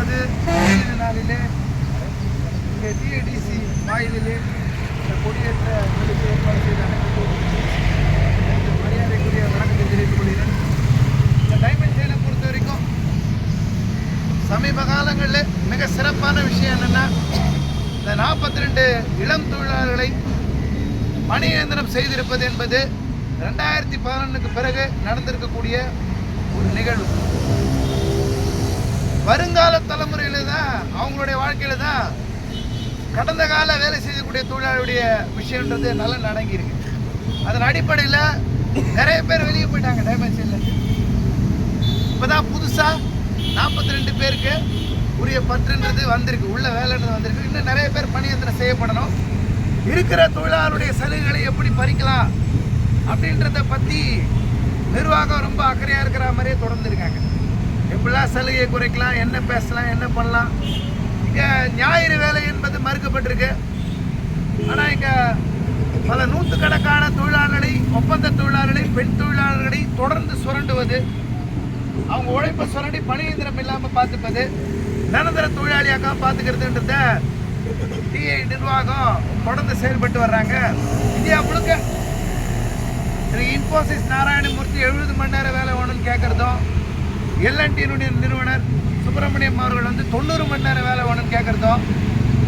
அதாவது ஓய்வு நாளிலே இங்கே டிஏடிசி வாயிலே இந்த கொடியேற்ற நிகழ்ச்சி ஏற்பாடு செய்த அனைத்து மரியாதைக்குரிய வணக்கத்தை தெரிவித்துக் கொள்கிறேன். இந்த டைமண்ட் செயலை பொறுத்த வரைக்கும் சமீப காலங்களில் மிக சிறப்பான விஷயம் என்னென்னா இந்த நாற்பத்தி ரெண்டு இளம் தொழிலாளர்களை பணி செய்திருப்பது என்பது ரெண்டாயிரத்தி பதினொன்றுக்கு பிறகு நடந்திருக்கக்கூடிய ஒரு நிகழ்வு. வருங்கால தலைமுறையில தான் அவங்களுடைய வாழ்க்கையில தான் கடந்த கால வேலை செய்யக்கூடிய தொழிலாளருடைய விஷயன்றது நல்லா நடங்கியிருக்கு அதன் அடிப்படையில் நிறைய பேர் வெளியே போயிட்டாங்க டைமென்ஷன்ல இப்போதான் புதுசாக நாற்பத்தி ரெண்டு பேருக்கு உரிய பற்றுன்றது வந்திருக்கு உள்ள வேலைன்றது வந்திருக்கு. இன்னும் நிறைய பேர் பணியந்திரம் செய்யப்படணும். இருக்கிற தொழிலாளருடைய சலுகைகளை எப்படி பறிக்கலாம் அப்படின்றத பற்றி நிர்வாகம் ரொம்ப அக்கறையாக இருக்கிற மாதிரியே தொடர்ந்துருக்காங்க சலுகையை குறைக்கலாம் என்ன பேசலாம் என்ன பண்ணலாம். இங்கே ஞாயிறு வேலை என்பது மறுக்கப்பட்டிருக்கு. ஆனால் இங்கே பல நூற்றுக்கணக்கான தொழிலாளர்களை ஒப்பந்த தொழிலாளர்களை பெண் தொழிலாளர்களை தொடர்ந்து சுரண்டுவது அவங்க உழைப்பை சுரண்டி பணியந்திரம் இல்லாமல் பார்த்துப்பது நிரந்தர தொழிலாளியாக பார்த்துக்கிறதுன்றத டிஐ நிர்வாகம் தொடர்ந்து செயல்பட்டு வர்றாங்க. இந்தியா முழுக்க. இன்ஃபோசிஸ் நாராயணமூர்த்தி எழுபது மணி நேரம் வேலை வேணும்னு கேட்குறதும் எல்என்டியினுடைய நிறுவனர் சுப்பிரமணியம் அவர்கள் வந்து தொண்ணூறு மணி நேரம் வேலை வேணும்னு கேட்குறதும்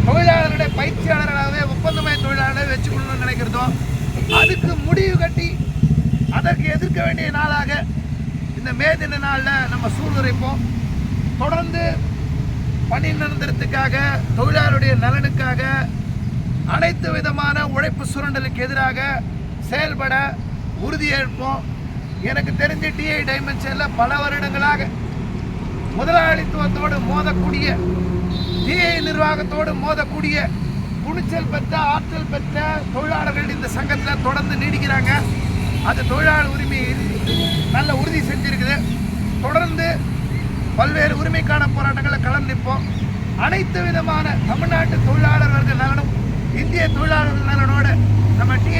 தொழிலாளருடைய பயிற்சியாளர்களாகவே ஒப்பந்தமய தொழிலாளர்களை வச்சுக்கணும்னு நினைக்கிறதும் அதுக்கு முடிவு கட்டி அதற்கு எதிர்க்க வேண்டிய நாளாக இந்த மே தின நாளில் நம்ம சூழ்நிலைப்போம் தொடர்ந்து பணி நிரந்தரத்துக்காக தொழிலாளருடைய நலனுக்காக அனைத்து விதமான உழைப்பு சுரண்டலுக்கு எதிராக செயல்பட உறுதியேற்போம். எனக்கு தெரிஞ்ச டிஐ டைமென்ஷனில் பல வருடங்களாக முதலாளித்துவத்தோடு மோதக்கூடிய டிஐ நிர்வாகத்தோடு மோதக்கூடிய துணிச்சல் பெற்ற ஆற்றல் பெற்ற தொழிலாளர்கள் இந்த சங்கத்தில் தொடர்ந்து நீடிக்கிறாங்க. அது தொழிலாளர் உரிமையை நல்ல உறுதி செஞ்சிருக்குது. தொடர்ந்து பல்வேறு உரிமைக்கான போராட்டங்களை களம் நிற்போம். அனைத்து விதமான தமிழ்நாட்டு தொழிலாளர் வர்க்க நலனும் இந்திய தொழிலாளர் நலனோட நம்ம டி